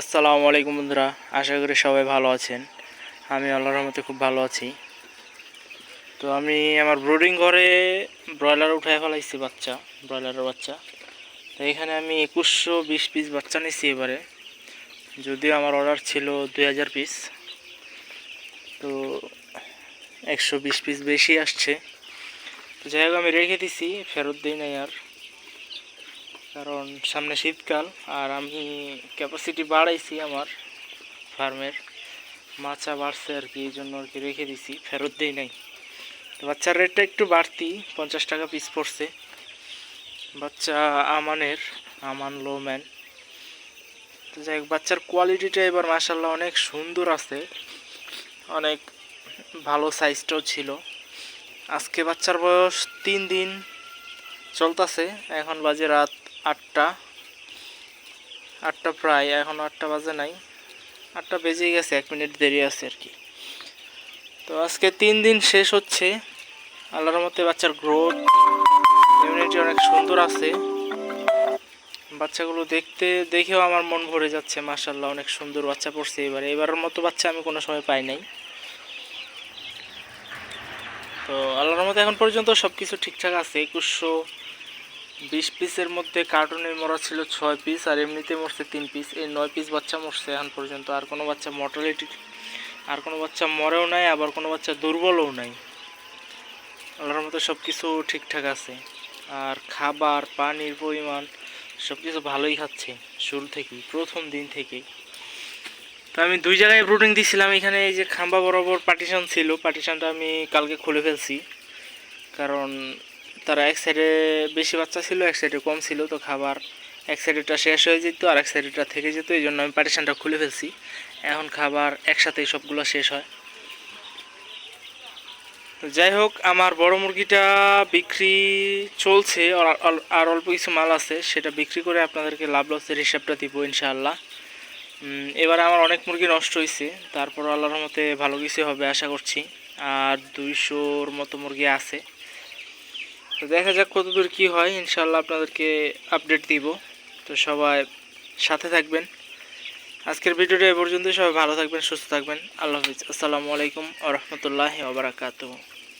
আসসালামু আলাইকুম বন্ধুরা, আশা করি সবাই ভালো আছেন। আমি আল্লাহর রহমতে খুব ভালো আছি। তো আমি আমার ব্রোডিং ঘরে ব্রয়লার উঠায় ফেলাইছি বাচ্চা, ব্রয়লারের বাচ্চা। তো এখানে আমি একুশশো বিশ পিস বাচ্চা নিছি এবারে। যদিও আমার অর্ডার ছিল দুই হাজার পিস তো একশো বিশ পিস বেশি আসছে। তো যাই হোক, আমি রেখে দিছি, ফেরত দিই নাই আর। কারণ সামনে শীতকাল আর আমি ক্যাপাসিটি বাড়াইছি আমার ফার্মের। মাচা বাড়ছে আর কি, এই জন্য আর কি রেখে দিছি, ফেরত দিই নাই। বাচ্চার রেটটা একটু বাড়তি, পঞ্চাশ টাকা পিস পড়ছে। বাচ্চা আমানের, আমান লোম্যান তো যাই হোক, বাচ্চার কোয়ালিটিটা এবার মাসাল্লাহ অনেক সুন্দর আছে। অনেক ভালো সাইজটাও ছিল। আজকে বাচ্চার বয়স তিন দিন চলতেছে, এখন বাজে রাত আটটা। আটটা প্রায়, এখন আটটা বাজে নাই। আটটা বেজে গেছে, এক মিনিট দেরি আছে আর কি। তো আজকে তিন দিন শেষ হচ্ছে। আল্লাহর মতে বাচ্চার গ্রোথ ইমিউনিটি অনেক সুন্দর আছে। বাচ্চাগুলো দেখতে, দেখেও আমার মন ভরে যাচ্ছে মার্শাল্লাহ অনেক সুন্দর বাচ্চা পড়ছে এবারে। এবারের মতো বাচ্চা আমি কোনো সময় পাই নাই। তো আল্লাহর মতো এখন পর্যন্ত সব কিছু ঠিকঠাক আছে। একুশশো বিশ পিসের মধ্যে কার্টুনে মরা ছিল ছয় পিস আর এমনিতে মরছে তিন পিস। এই নয় পিস বাচ্চা মরছে এখন পর্যন্ত। আর কোনো বাচ্চা মর্টালিটি আর কোনো বাচ্চা মরেও নাই, আবার কোনো বাচ্চা দুর্বলও নাই। আল্লাহর মতো সব কিছু ঠিকঠাক আছে। আর খাবার, পানির পরিমাণ সব কিছু ভালোই খাচ্ছে শুরু থেকেই, প্রথম দিন থেকেই। তো আমি দুই জায়গায় ব্রুডিং দিছিলাম। এখানে এই যে খাম্বা বরাবর পার্টিশন ছিল। পার্টিশনটা আমি কালকে খুলে ফেলছি। কারণ তারা এক সাইডে বেশি বাচ্চা ছিল, এক সাইডে কম ছিল, তো খাবার এক সাইডেটা শেষ হয়ে যেত, আর এক সাইডেটা থেকে যেত এই জন্য আমি পার্টিশনটা খুলে ফেলছি। এখন খাবার একসাথেই সবগুলো শেষ হয়। যাই হোক, আমার বড় মুরগিটা বিক্রি চলছে, আর- অল্প কিছু মাল আছে, সেটা বিক্রি করে আপনাদেরকে লাভ লসের হিসাবটা দিব ইনশাআল্লাহ। এবারে আমার অনেক মুরগি নষ্ট হয়েছে তারপর আল্লাহর মতে ভালো কিছু হবে আশা করছি। আর দুইশোর মতো মুরগি আছে। তো দেখা যাক কতদূর কি হয় ইনশাল্লাহ আপনাদেরকে আপডেট দিব। তো সবাই সাথে থাকবেন। আজকের ভিডিওটা এ পর্যন্ত সবাই ভালো থাকবেন, সুস্থ থাকবেন। আল্লাহ হাফিজ। আসসালামু আলাইকুম আ রহমতুল্লাহ